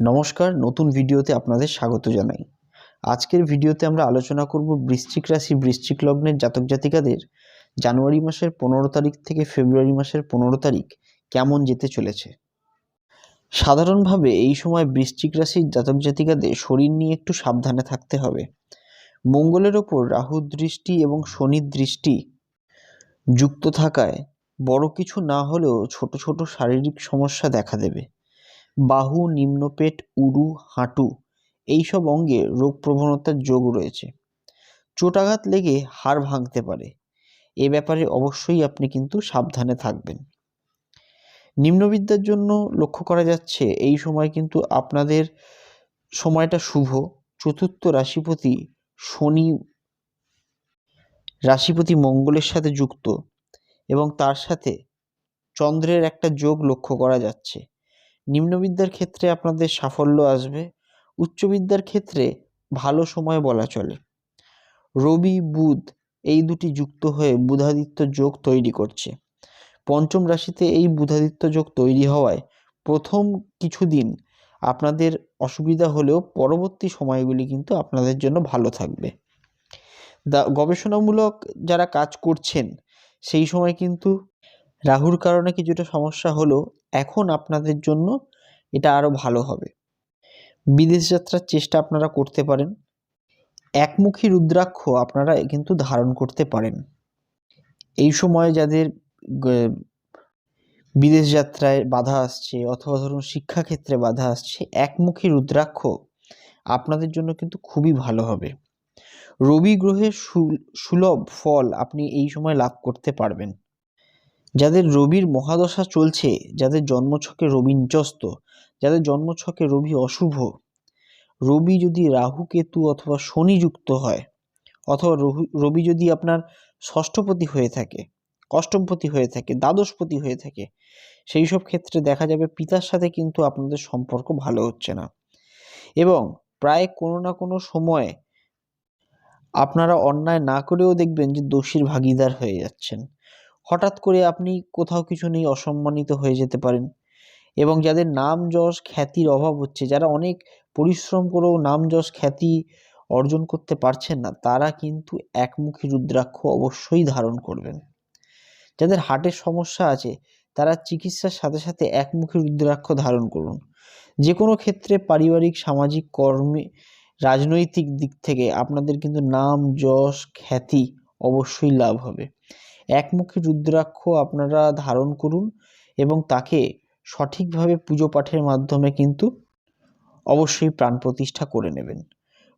নমস্কার, নতুন ভিডিওতে আপনাদের স্বাগত জানাই। আজকের ভিডিওতে আমরা আলোচনা করব বৃশ্চিক রাশি, বৃশ্চিক লগ্নের জাতক জাতিকাদের জানুয়ারি মাসের পনেরো তারিখ থেকে ফেব্রুয়ারি মাসের পনেরো তারিখ কেমন যেতে চলেছে। সাধারণভাবে এই সময় বৃশ্চিক রাশির জাতক জাতিকাদের শরীর নিয়ে একটু সাবধানে থাকতে হবে। মঙ্গলের ওপর রাহু দৃষ্টি এবং শনির দৃষ্টি যুক্ত থাকায় বড় কিছু না হলেও ছোট ছোট শারীরিক সমস্যা দেখা দেবে। বাহু, নিম্নপেট, উরু, হাঁটু এইসব অঙ্গে রোগ প্রবণতার যোগ রয়েছে। চোটাঘাত লেগে হাড় ভাঙতে পারে। এ ব্যাপারে অবশ্যই আপনি কিন্তু সাবধানে থাকবেন। নিম্নবিদ্যার জন্য লক্ষ্য করা যাচ্ছে, এই সময় কিন্তু আপনাদের সময়টা শুভ। চতুর্থ রাশিপতি শনি রাশিপতি মঙ্গলের সাথে যুক্ত এবং তার সাথে চন্দ্রের একটা যোগ লক্ষ্য করা যাচ্ছে। নিম্নবিদ্যার ক্ষেত্রে আপনাদের সাফল্য আসবে, উচ্চবিদ্যার ক্ষেত্রে ভালো সময় বলা চলে। রবি, বুধ এই দুটি যুক্ত হয়ে বুধাদিত্য যোগ তৈরি করছে। পঞ্চম রাশিতে এই বুধাদিত্য যোগ তৈরি হওয়ায় প্রথম কিছুদিন আপনাদের অসুবিধা হলেও পরবর্তী সময়গুলি কিন্তু আপনাদের জন্য ভালো থাকবে। দা, গবেষণামূলক যারা কাজ করছেন, সেই সময় কিন্তু রাহুর কারণে কিছুটা সমস্যা হলেও এখন আপনাদের জন্য এটা আরও ভালো হবে। বিদেশ যাত্রার চেষ্টা আপনারা করতে পারেন। একমুখী রুদ্রাক্ষ আপনারা কিন্তু ধারণ করতে পারেন। এই সময় যাদের বিদেশ যাত্রায় বাধা আসছে অথবা ধরুন শিক্ষাক্ষেত্রে বাধা আসছে, একমুখী রুদ্রাক্ষ আপনাদের জন্য কিন্তু খুবই ভালো হবে। রবি গ্রহের সুলভ ফল আপনি এই সময় লাভ করতে পারবেন। যাদের রবির মহাদশা চলছে, যাদের জন্মছকে রবি নিচস্ত যাদের জন্মছকে রবি অশুভ। রবি যদি রাহু, কেতু অথবা শনি যুক্ত হয়, অথবা রবি যদি আপনার ষষ্ঠপতি হয়ে থাকে, অষ্টমপতি হয়ে থাকে, দ্বাদশপতি হয়ে থাকে, সেই সব ক্ষেত্রে দেখা যাবে পিতার সাথে কিন্তু আপনাদের সম্পর্ক ভালো হচ্ছে না। এবং প্রায় কোনো না কোনো সময় আপনারা অন্যায় না করেও দেখবেন যে দোষীর ভাগিদার হয়ে যাচ্ছেন। হঠাৎ করে আপনি কোথাও কিছু নেই অসম্মানিত হয়ে যেতে পারেন। এবং যাদের নাম যশ খ্যাতির অভাব হচ্ছে, যারা অনেক পরিশ্রম করেও নাম যশ খ্যাতি অর্জন করতে পারছেন না, তারা কিন্তু একমুখী রুদ্রাক্ষ অবশ্যই ধারণ করবেন। যাদের হার্টের সমস্যা আছে, তারা চিকিৎসার সাথে সাথে একমুখী রুদ্রাক্ষ ধারণ করুন। যে কোনো ক্ষেত্রে পারিবারিক, সামাজিক, কর্মে, রাজনৈতিক দিক থেকে আপনাদের কিন্তু নাম যশ খ্যাতি অবশ্যই লাভ হবে। একমুখী রুদ্রাক্ষ আপনারা ধারণ করুন এবং তাকে সঠিকভাবে পুজো পাঠের মাধ্যমে কিন্তু অবশ্যই প্রাণ প্রতিষ্ঠা করে নেবেন।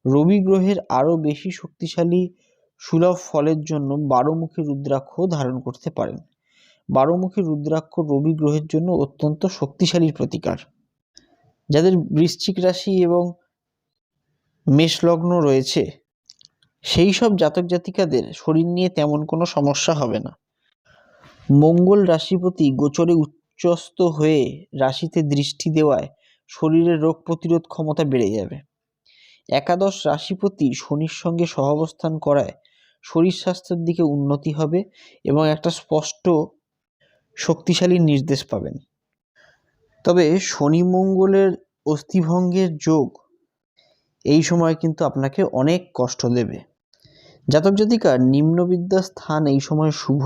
রবি গ্রহের আরও বেশি শক্তিশালী সুলভ ফলের জন্য বারোমুখী রুদ্রাক্ষ ধারণ করতে পারেন। বারোমুখী রুদ্রাক্ষ রবি গ্রহের জন্য অত্যন্ত শক্তিশালী প্রতিকার। যাদের বৃশ্চিক রাশি এবং মেষ লগ্ন রয়েছে, সেই সব জাতক জাতিকাদের শরীর নিয়ে তেমন কোনো সমস্যা হবে না। মঙ্গল রাশিপতি গোচরে উচ্চস্ত হয়ে রাশিতে দৃষ্টি দেওয়ায় শরীরের রোগ প্রতিরোধ ক্ষমতা বেড়ে যাবে। একাদশ রাশিপতি শনির সঙ্গে সহাবস্থান করায় শরীর স্বাস্থ্যের দিকে উন্নতি হবে এবং একটা স্পষ্ট শক্তিশালী নির্দেশ পাবেন। তবে শনি মঙ্গলের অস্থিভঙ্গের যোগ এই সময় কিন্তু আপনাকে অনেক কষ্ট দেবে। জাতক জাতিকার নিম্নবিদ্যার স্থান এই সময় শুভ।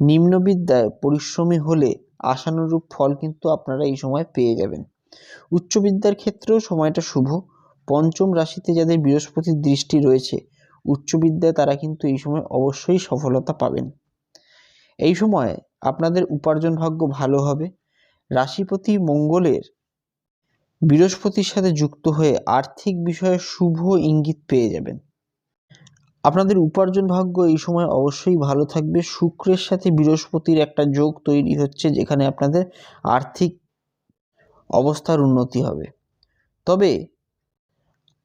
নিম্নবিদ্যায় পরিশ্রমী হলে আশানুরূপ ফল কিন্তু আপনারা এই সময় পেয়ে যাবেন। উচ্চবিদ্যার ক্ষেত্রেও সময়টা শুভ। পঞ্চম রাশিতে যাদের বৃহস্পতির দৃষ্টি রয়েছে, উচ্চবিদ্যায় তারা কিন্তু এই সময় অবশ্যই সফলতা পাবেন। এই সময় আপনাদের উপার্জন ভাগ্য ভালো হবে। রাশিপতি মঙ্গলের বৃহস্পতির সাথে যুক্ত হয়ে আর্থিক বিষয়ে শুভ ইঙ্গিত পেয়ে যাবেন। আপনাদের উপার্জন ভাগ্য এই সময় অবশ্যই ভালো থাকবে। শুক্রের সাথে বৃহস্পতির একটা যোগ তৈরি হচ্ছে, যেখানে আপনাদের আর্থিক অবস্থার উন্নতি হবে। তবে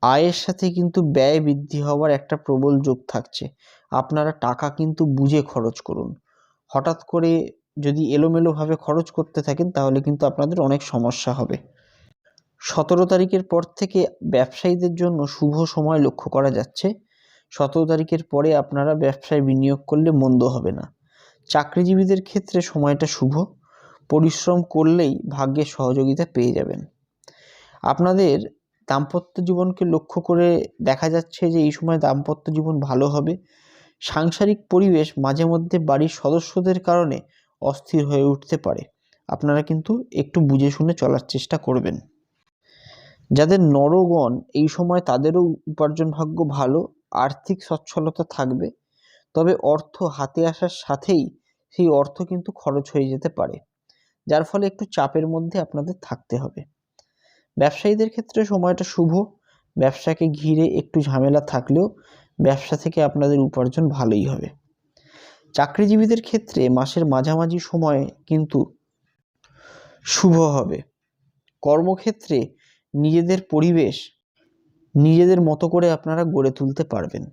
আয়ের সাথে কিন্তু ব্যয় বৃদ্ধি হওয়ার একটা প্রবল যোগ থাকছে। আপনারা টাকা কিন্তু বুঝে খরচ করুন। হঠাৎ করে যদি এলোমেলোভাবে খরচ করতে থাকেন, তাহলে কিন্তু আপনাদের অনেক সমস্যা হবে। সতেরো তারিখের পর থেকে ব্যবসায়ীদের জন্য শুভ সময় লক্ষ্য করা যাচ্ছে। সতেরো তারিখের পরে আপনারা ব্যবসায় বিনিয়োগ করলে মন্দ হবে না। চাকরিজীবীদের ক্ষেত্রে সময়টা শুভ। পরিশ্রম করলেই ভাগ্যের সহযোগিতা পেয়ে যাবেন। আপনাদের দাম্পত্য জীবনকে লক্ষ্য করে দেখা যাচ্ছে যে, এই সময় দাম্পত্য জীবন ভালো হবে। সাংসারিক পরিবেশ মাঝে মধ্যে বাড়ির সদস্যদের কারণে অস্থির হয়ে উঠতে পারে। আপনারা কিন্তু একটু বুঝে শুনে চলার চেষ্টা করবেন। যাদের নরগণ, এই সময় তাদেরও উপার্জন ভাগ্য ভালো। আর্থিক সচ্ছলতা থাকবে। তবে অর্থ হাতে আসার সাথেই সেই অর্থ কিন্তু খরচ হয়ে যেতে পারে, যার ফলে একটু চাপের মধ্যে আপনাদের থাকতে হবে। ব্যবসায়ীদের ক্ষেত্রে সময়টা শুভ, ব্যবসাকে ঘিরে একটু ঝামেলা থাকলেও ব্যবসা থেকে আপনাদের উপার্জন ভালোই হবে। চাকরিজীবীদের ক্ষেত্রে মাসের মাঝামাঝি সময়ে কিন্তু শুভ হবে। কর্মক্ষেত্রে নিজেদের পরিবেশ নিজেদের মতো করে আপনারা গড়ে তুলতে পারবেন।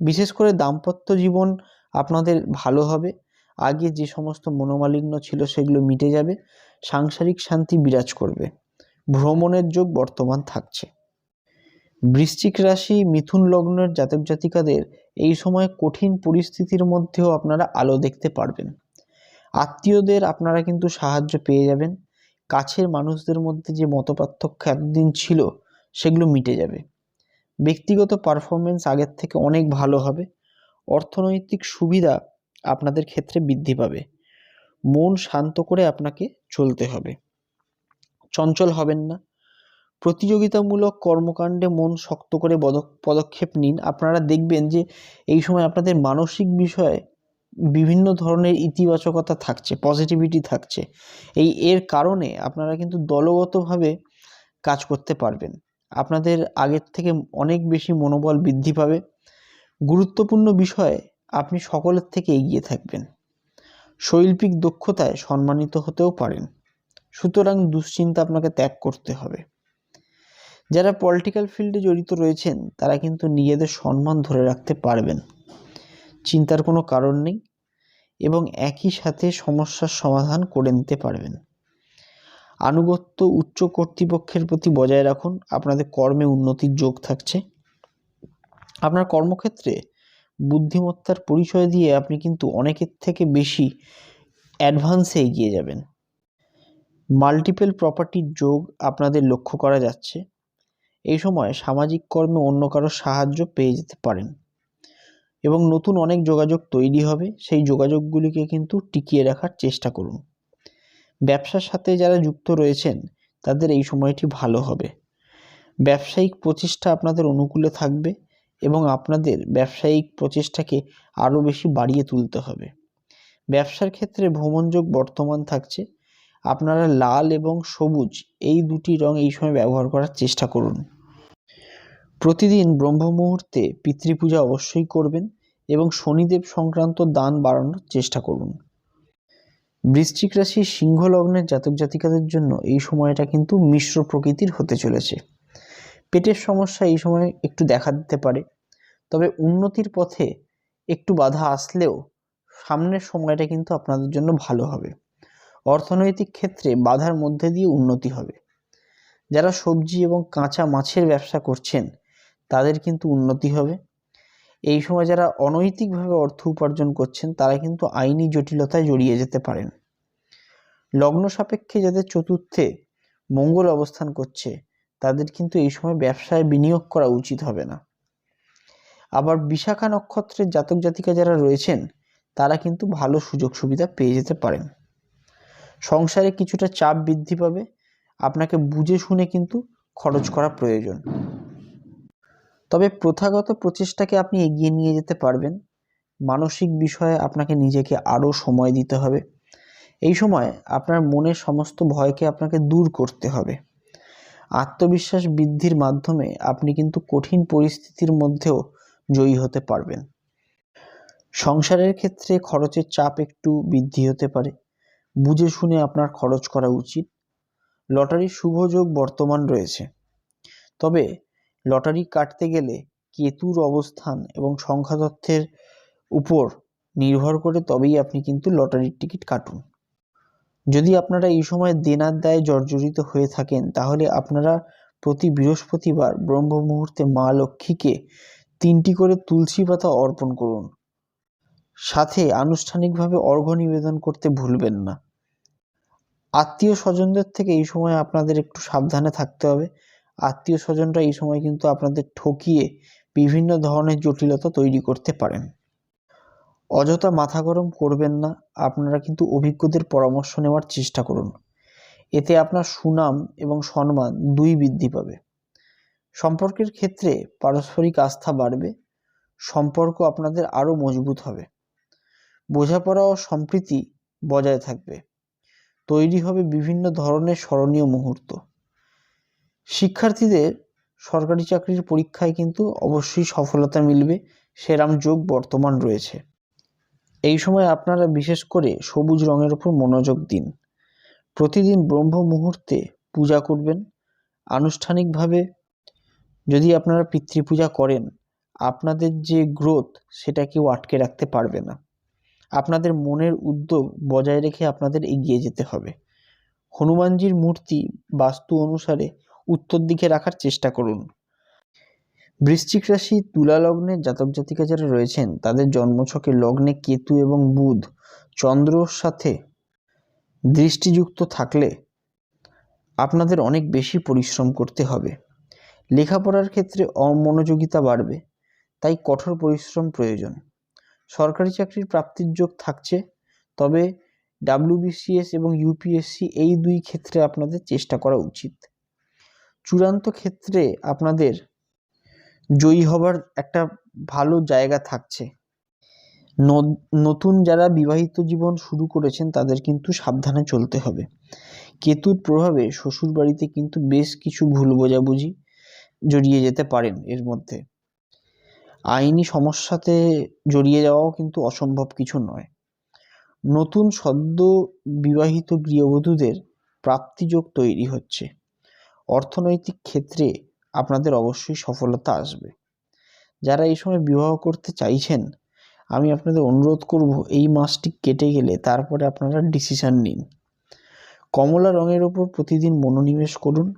বিশেষ করে দাম্পত্য জীবন আপনাদের ভালো হবে। আগে যে সমস্ত মনোমালিন্য ছিল সেগুলো মিটে যাবে। সাংসারিক শান্তি বিরাজ করবে। ভ্রমণের যোগ বর্তমান থাকছে। বৃশ্চিক রাশি মিথুন লগ্নের জাতক জাতিকাদের এই সময় কঠিন পরিস্থিতির মধ্যেও আপনারা আলো দেখতে পারবেন। আত্মীয়দের আপনারা কিন্তু সাহায্য পেয়ে যাবেন। কাছের মানুষদের মধ্যে যে মতপার্থক্য এতদিন ছিল সেগুলো মিটে যাবে। ব্যক্তিগত পারফরমেন্স আগের থেকে অনেক ভালো হবে। অর্থনৈতিক সুবিধা আপনাদের ক্ষেত্রে বৃদ্ধি পাবে। মন শান্ত করে আপনাকে চলতে হবে। চঞ্চল হবেন না। প্রতিযোগিতামূলক কর্মকাণ্ডে মন শক্ত করে পদক্ষেপ নিন। আপনারা দেখবেন যে এই সময় আপনাদের মানসিক বিষয়ে বিভিন্ন ধরনের ইতিবাচকতা থাকছে পজিটিভিটি থাকছে। এই এর কারণে আপনারা কিন্তু দলগতভাবে কাজ করতে পারবেন। আপনাদের আগের থেকে অনেক বেশি মনোবল বৃদ্ধি পাবে। গুরুত্বপূর্ণ বিষয়ে, আপনি সকলের থেকে এগিয়ে থাকবেন। শৈল্পিক দক্ষতায় সম্মানিত হতেও পারেন। সুতরাং দুশ্চিন্তা আপনাকে ত্যাগ করতে হবে। যারা পলিটিক্যাল ফিল্ডে জড়িত রয়েছেন, তারা কিন্তু নিজেদের সম্মান ধরে রাখতে পারবেন। চিন্তার কোনো কারণ নেই এবং একই সাথে সমস্যার সমাধান করে নিতে পারবেন। আনুগত্য উচ্চ কর্তৃপক্ষের প্রতি বজায় রাখুন। আপনাদের কর্মে উন্নতির যোগ থাকছে। আপনার কর্মক্ষেত্রে বুদ্ধিমত্তার পরিচয় দিয়ে আপনি কিন্তু অনেকের থেকে বেশি অ্যাডভান্সে এগিয়ে যাবেন। মাল্টিপল প্রপার্টির যোগ আপনাদের লক্ষ্য করা যাচ্ছে। এই সময় সামাজিক কর্মে অন্য কারোর সাহায্য পেয়ে যেতে পারেন। এবং নতুন অনেক যোগাযোগ তৈরি হবে। সেই যোগাযোগগুলিকে কিন্তু টিকিয়ে রাখার চেষ্টা করুন। ব্যবসার সাথে যারা যুক্ত রয়েছেন, তাদের এই সময়টি ভালো হবে। ব্যবসায়িক প্রচেষ্টা আপনাদের অনুকূলে থাকবে এবং আপনাদের ব্যবসায়িক প্রচেষ্টাকে আরও বেশি বাড়িয়ে তুলতে হবে। ব্যবসার ক্ষেত্রে ভ্রমণযোগ বর্তমান থাকছে। আপনারা লাল এবং সবুজ এই দুটি রং এই সময় ব্যবহার করার চেষ্টা করুন। প্রতিদিন ব্রহ্ম মুহূর্তে পিতৃপূজা অবশ্যই করবেন এবং শনিদেব সংক্রান্ত দান বাড়ানোর চেষ্টা করুন। বৃশ্চিক রাশি সিংহ লগ্নের জাতক জাতিকাদের জন্য এই সময়টা কিন্তু মিশ্র প্রকৃতির হতে চলেছে। পেটের সমস্যা এই সময় একটু দেখা দিতে পারে, তবে উন্নতির পথে একটু বাধা আসলেও সামনের সময়টা কিন্তু আপনাদের জন্য ভালো হবে। অর্থনৈতিক ক্ষেত্রে বাধার মধ্যে দিয়ে উন্নতি হবে। যারা সবজি এবং কাঁচা মাছের ব্যবসা করছেন, তাদের কিন্তু উন্নতি হবে। এই সময় যারা অনৈতিকভাবে অর্থ উপার্জন করছেন, তারা কিন্তু আইনি জটিলতায় জড়িয়ে যেতে পারেন। লগ্ন সাপেক্ষে যাদের চতুর্থে মঙ্গল অবস্থান করছে, তাদের কিন্তু এই সময় ব্যবসায় বিনিয়োগ করা উচিত হবে না। আবার বিশাখা নক্ষত্রের জাতক জাতিকা যারা রয়েছেন, তারা কিন্তু ভালো সুযোগ সুবিধা পেয়ে যেতে পারেন। সংসারে কিছুটা চাপ বৃদ্ধি পাবে। আপনাকে বুঝে শুনে কিন্তু খরচ করা প্রয়োজন। তবে প্রথাগত প্রচেষ্টাকে আপনি এগিয়ে নিয়ে যেতে পারবেন। মানসিক বিষয়ে আপনাকে নিজেকে আরও সময় দিতে হবে। এই সময় আপনার মনের সমস্ত ভয়কে আপনাকে দূর করতে হবে। আত্মবিশ্বাস বৃদ্ধির মাধ্যমে আপনি কিন্তু কঠিন পরিস্থিতির মধ্যেও জয়ী হতে পারবেন। সংসারের ক্ষেত্রে খরচের চাপ একটু বৃদ্ধি হতে পারে। বুঝে শুনে আপনার খরচ করা উচিত। লটারির শুভ যোগ বর্তমান রয়েছে। তবে লটারি কাটতে গেলে কেতুর অবস্থান এবং সংখ্যা তথ্যের উপর নির্ভর করে তবেই আপনি কিন্তু লটারির টিকিট কাটুন। যদি আপনারা এই সময় দেনার দায়ে জর্জরিত হয়ে থাকেন, তাহলে আপনারা প্রতি বৃহস্পতিবার ব্রহ্ম মুহূর্তে মা লক্ষ্মীকে তিনটি করে তুলসী পাতা অর্পণ করুন। সাথে আনুষ্ঠানিকভাবে অর্ঘ্য নিবেদন করতে ভুলবেন না। আত্মীয় স্বজনদের থেকে এই সময় আপনাদের একটু সাবধানে থাকতে হবে। আত্মীয় স্বজনরা এই সময় কিন্তু আপনাদের ঠকিয়ে বিভিন্ন ধরনের জটিলতা তৈরি করতে পারেন। অযথা মাথা গরম করবেন না, আপনারা কিন্তু অভিজ্ঞদের পরামর্শ নেওয়ার চেষ্টা করুন। এতে আপনার সুনাম এবং সম্মান দুই বৃদ্ধি পাবে। সম্পর্কের ক্ষেত্রে পারস্পরিক আস্থা বাড়বে, সম্পর্ক আপনাদের আরও মজবুত হবে। বোঝাপড়া ও সম্প্রীতি বজায় থাকবে। তৈরি হবে বিভিন্ন ধরনের স্মরণীয় মুহূর্ত। শিক্ষার্থীদের সরকারি চাকরির পরীক্ষায় কিন্তু অবশ্যই সফলতা মিলবে, সেরাম যোগ বর্তমান রয়েছে। এই সময় আপনারা বিশেষ করে সবুজ রঙের উপর মনোযোগ দিন। প্রতিদিন ব্রহ্ম মুহূর্তে পূজা করবেন। আনুষ্ঠানিকভাবে যদি আপনারা পিতৃপূজা করেন, আপনাদের যে গ্রোথ, সেটা কেউ আটকে রাখতে পারবে না। আপনাদের মনের উদ্যোগ বজায় রেখে আপনাদের এগিয়ে যেতে হবে। হনুমানজির মূর্তি বাস্তু অনুসারে উত্তর দিকে রাখার চেষ্টা করুন। বৃশ্চিক রাশি তুলা লগ্নের জাতক জাতিকা যারা রয়েছেন, তাদের জন্মছকে লগ্নে কেতু এবং বুধ চন্দ্রর সাথে দৃষ্টিযুক্ত থাকলে আপনাদের অনেক বেশি পরিশ্রম করতে হবে। লেখাপড়ার ক্ষেত্রে অমনোযোগিতা বাড়বে, তাই কঠোর পরিশ্রম প্রয়োজন। সরকারি চাকরির প্রাপ্তির যোগ থাকছে, তবে ডাব্লিউবিসিএস এবং ইউপিএসসি এই দুই ক্ষেত্রে আপনাদের চেষ্টা করা উচিত। চূড়ান্ত ক্ষেত্রে আপনাদের জয়ী হবার একটা ভালো জায়গা থাকছে। নতুন যারা বিবাহিত জীবন শুরু করেছেন, তাদের কিন্তু সাবধানে চলতে হবে। কেতুর প্রভাবে শ্বশুর বাড়িতে কিন্তু বেশ কিছু ভুল বোঝাবুঝি জড়িয়ে যেতে পারেন এর মধ্যে। আইনি সমস্যাতে জড়িয়ে যাওয়াও কিন্তু অসম্ভব কিছু নয়। নতুন সদ্য বিবাহিত গৃহবধূদের প্রাপ্তিযোগ তৈরি হচ্ছে। অর্থনৈতিক ক্ষেত্রে আপনাদের অবশ্যই সফলতা আসবে। যারা এই সময় বিবাহ করতে চাইছেন, আমি আপনাদের অনুরোধ করব এই মাসটি কেটে গেলে তারপরে আপনারা ডিসিশান নিন। কমলা রঙের ওপর প্রতিদিন মনোনিবেশ করুন।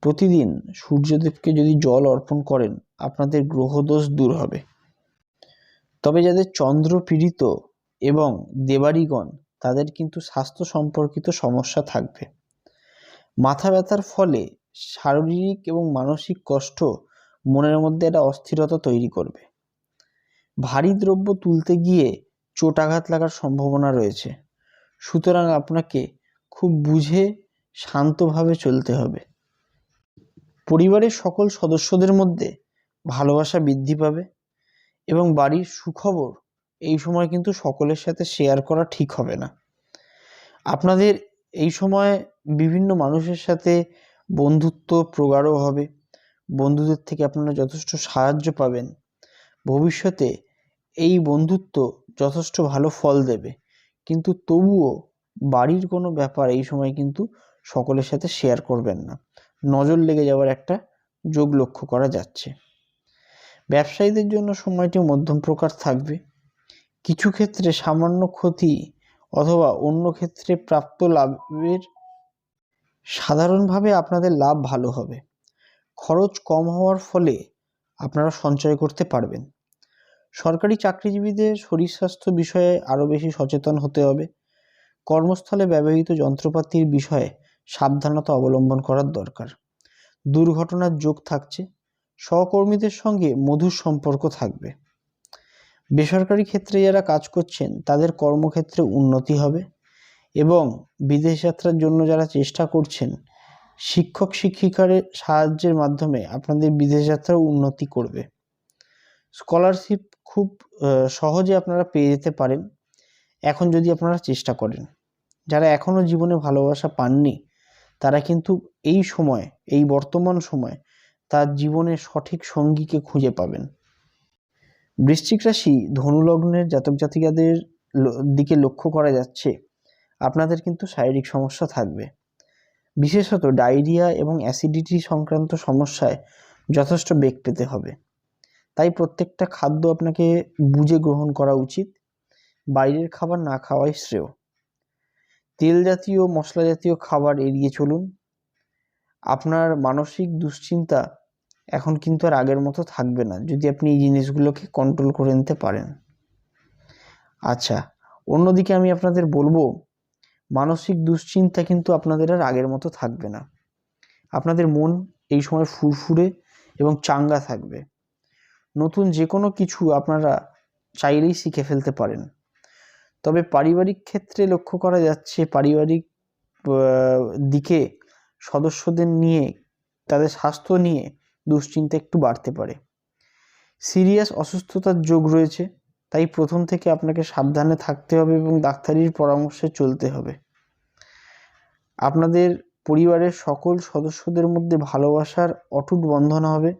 প্রতিদিন সূর্যদেবকে যদি জল অর্পণ করেন, আপনাদের গ্রহদোষ দূর হবে। তবে যাদের চন্দ্র পীড়িত এবং দেবারিগণ তাদের কিন্তু স্বাস্থ্য সম্পর্কিত সমস্যা থাকবে। মাথা ব্যথার ফলে শারীরিক এবং মানসিক কষ্ট মনের মধ্যে একটা অস্থিরতা তৈরি করবে। ভারী দ্রব্য তুলতে গিয়ে চোট আঘাত লাগার সম্ভাবনা রয়েছে। সুতরাং আপনাকে খুব বুঝে শান্তভাবে চলতে হবে। পরিবারের সকল সদস্যদের মধ্যে ভালোবাসা বৃদ্ধি পাবে এবং বাড়ির সুখবর এই সময় কিন্তু সকলের সাথে শেয়ার করা ঠিক হবে না। আপনাদের এই সময় বিভিন্ন মানুষের সাথে বন্ধুত্ব প্রগাঢ় হবে। বন্ধুদের থেকে আপনারা যথেষ্ট সাহায্য পাবেন। ভবিষ্যতে এই বন্ধুত্ব যথেষ্ট ভালো ফল দেবে। কিন্তু তবুও বাড়ির কোনো ব্যাপার এই সময় কিন্তু সকলের সাথে শেয়ার করবেন না। নজর লেগে যাওয়ার একটা যোগ লক্ষ্য করা যাচ্ছে। ব্যবসায়ীদের জন্য সময়টি মধ্যম প্রকার থাকবে। কিছু ক্ষেত্রে সামান্য ক্ষতি অথবা অন্য ক্ষেত্রে প্রাপ্ত লাভের সাধারণভাবে আপনাদের লাভ ভালো হবে। খরচ কম হওয়ার ফলে আপনারা সঞ্চয় করতে পারবেন। সরকারি চাকরিজীবীদের শরীর স্বাস্থ্য বিষয়ে আরও বেশি সচেতন হতে হবে। কর্মস্থলে ব্যবহৃত যন্ত্রপাতির বিষয়ে সাবধানতা অবলম্বন করার দরকার। দুর্ঘটনার যোগ থাকছে। সহকর্মীদের সঙ্গে মধুর সম্পর্ক থাকবে। বেসরকারি ক্ষেত্রে যারা কাজ করছেন, তাদের কর্মক্ষেত্রে উন্নতি হবে। এবং বিদেশ যাত্রার জন্য যারা চেষ্টা করছেন, শিক্ষক শিক্ষিকার সাহায্যের মাধ্যমে আপনাদের বিদেশ যাত্রাও উন্নতি করবে। স্কলারশিপ খুব সহজে আপনারা পেয়ে যেতে পারেন। এখন যদি আপনারা চেষ্টা করেন, যারা এখনও জীবনে ভালোবাসা পাননি, তারা কিন্তু এই সময়, এই বর্তমান সময় তার জীবনের সঠিক সঙ্গীকে খুঁজে পাবেন। বৃশ্চিক রাশি ধনুলগ্নের জাতক জাতিকাদের দিকে লক্ষ্য করা যাচ্ছে। আপনাদের কিন্তু শারীরিক সমস্যা থাকবে। বিশেষত ডায়রিয়া এবং অ্যাসিডিটি সংক্রান্ত সমস্যায় যথেষ্ট বেগ পেতে হবে। তাই প্রত্যেকটা খাদ্য আপনাকে বুঝে গ্রহণ করা উচিত। বাইরের খাবার না খাওয়াই শ্রেয়। তেল জাতীয়, মশলা জাতীয় খাবার এড়িয়ে চলুন। আপনার মানসিক দুশ্চিন্তা এখন কিন্তু আর আগের মতো থাকবে না, যদি আপনি এই জিনিসগুলোকে কন্ট্রোল করে নিতে পারেন। আচ্ছা অন্যদিকে আমি আপনাদের বলব মানসিক দুশ্চিন্তা কিন্তু আপনাদের আর আগের মতো থাকবে না। আপনাদের মন এই সময় ফুরফুরে এবং চাঙ্গা থাকবে। নতুন যে কোনো কিছু আপনারা চাইলেই শিখে ফেলতে পারেন। তবে পারিবারিক ক্ষেত্রে লক্ষ্য করা যাচ্ছে, পারিবারিক দিকে সদস্যদের নিয়ে, তাদের স্বাস্থ্য নিয়ে দুশ্চিন্তা একটু বাড়তে পারে। সিরিয়াস অসুস্থতার যোগ রয়েছে। তাই প্রথম থেকে আপনাকে সাবধানে থাকতে হবে এবং ডাক্তারির পরামর্শে চলতে হবে। আপনাদের পরিবারের সকল সদস্যদের মধ্যে ভালোবাসার অটুট বন্ধন হবে,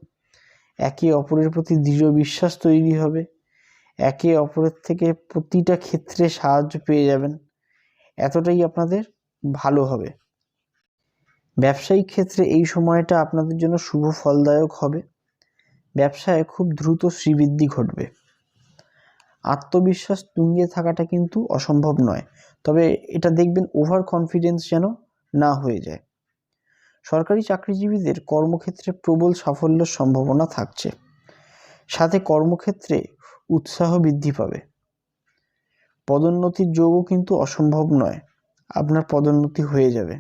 একে অপরের প্রতি দৃঢ় বিশ্বাস তৈরি হবে, একে অপরের থেকে প্রতিটা ক্ষেত্রে সাহায্য পেয়ে যাবেন, এতটাই আপনাদের ভালো হবে। ব্যবসায়িক ক্ষেত্রে এই সময়টা আপনাদের জন্য শুভ ফলদায়ক হবে, ব্যবসায় খুব দ্রুত শ্রীবৃদ্ধি ঘটবে। আত্মবিশ্বাস তুঙ্গে থাকাটা কিন্তু অসম্ভব নয়। তবে এটা দেখবেন ওভার কনফিডেন্স যেন না হয়ে যায়। সরকারি চাকরিজীবীদের কর্মক্ষেত্রে প্রবল সাফল্যের সম্ভাবনা থাকছে। সাথে কর্মক্ষেত্রে উৎসাহ বৃদ্ধি পাবে। পদোন্নতির যোগও কিন্তু অসম্ভব নয়। আপনার পদোন্নতি হয়ে যাবে।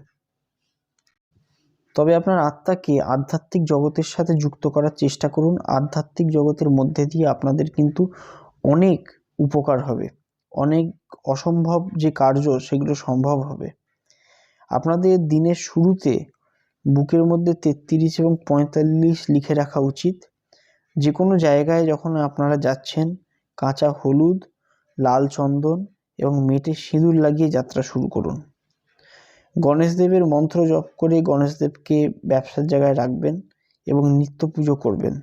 তবে আপনার আত্মাকে আধ্যাত্মিক জগতের সাথে যুক্ত করার চেষ্টা করুন। আধ্যাত্মিক জগতের মধ্যে দিয়ে আপনাদের কিন্তু অনেক উপকার হবে। অনেক অসম্ভব যে কার্য, সেগুলো সম্ভব হবে। আপনাদের দিনের শুরুতে বুকের মধ্যে তেত্রিশ এবং পঁয়তাল্লিশ লিখে রাখা উচিত। যে কোনো জায়গায় যখন আপনারা যাচ্ছেন, কাঁচা হলুদ, লাল চন্দন এবং মেটে সিঁদুর লাগিয়ে যাত্রা শুরু করুন। গণেশদেবের মন্ত্র জপ করে গণেশদেবকে ব্যবসার জায়গায় রাখবেন এবং নিত্য পুজো করবেন।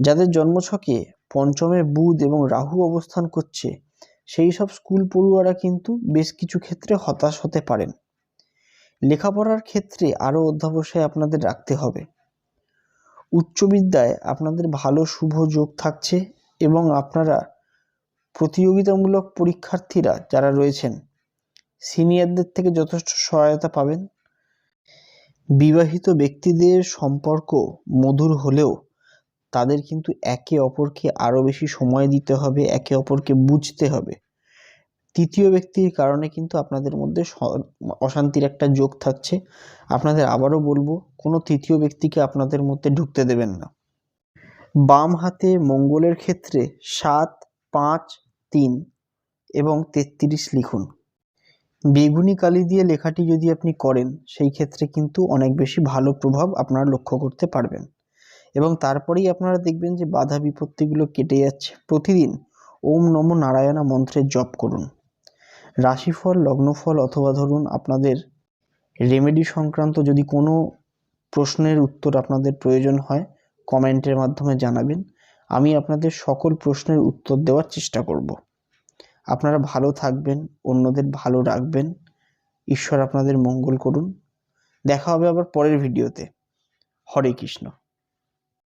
যাদের জন্মছকে পঞ্চমে বুধ এবং রাহু অবস্থান করছে। সেই সব স্কুল পড়ুয়ারা কিন্তু বেশ কিছু ক্ষেত্রে হতাশ হতে পারেন। লেখাপড়ার ক্ষেত্রে আরও অধ্যাবসায় আপনাদের রাখতে হবে। উচ্চ বিদ্যায় আপনাদের ভালো শুভ যোগ থাকছে এবং আপনারা প্রতিযোগিতামূলক পরীক্ষার্থীরা যারা রয়েছেন, সিনিয়রদের থেকে যথেষ্ট সহায়তা পাবেন। বিবাহিত ব্যক্তিদের সম্পর্ক মধুর হলেও তাদের কিন্তু একে অপরকে আরও বেশি সময় দিতে হবে, একে অপরকে বুঝতে হবে। তৃতীয় ব্যক্তির কারণে কিন্তু আপনাদের মধ্যে অশান্তির একটা যোগ থাকছে। আপনাদের আবারও বলব, কোনো তৃতীয় ব্যক্তিকে আপনাদের মধ্যে ঢুকতে দেবেন না। বাম হাতে মঙ্গলের ক্ষেত্রে সাত, পাঁচ, তিন এবং তেত্রিশ লিখুন। বেগুনি কালি দিয়ে লেখাটি যদি আপনি করেন, সেই ক্ষেত্রে কিন্তু অনেক বেশি ভালো প্রভাব আপনারা লক্ষ্য করতে পারবেন। এবং তারপরেই আপনারা দেখবেন যে বাধা বিপত্তিগুলো কেটে যাচ্ছে। প্রতিদিন ওম নম নারায়ণা মন্ত্রের জপ করুন। রাশিফল, লগ্নফল অথবা ধরুন আপনাদের রেমেডি সংক্রান্ত যদি কোনো প্রশ্নের উত্তর আপনাদের প্রয়োজন হয়, কমেন্টের মাধ্যমে জানাবেন। আমি আপনাদের সকল প্রশ্নের উত্তর দেওয়ার চেষ্টা করব। আপনারা ভালো থাকবেন, অন্যদের ভালো রাখবেন। ঈশ্বর আপনাদের মঙ্গল করুন। দেখা হবে আবার পরের ভিডিওতে হরে কৃষ্ণ।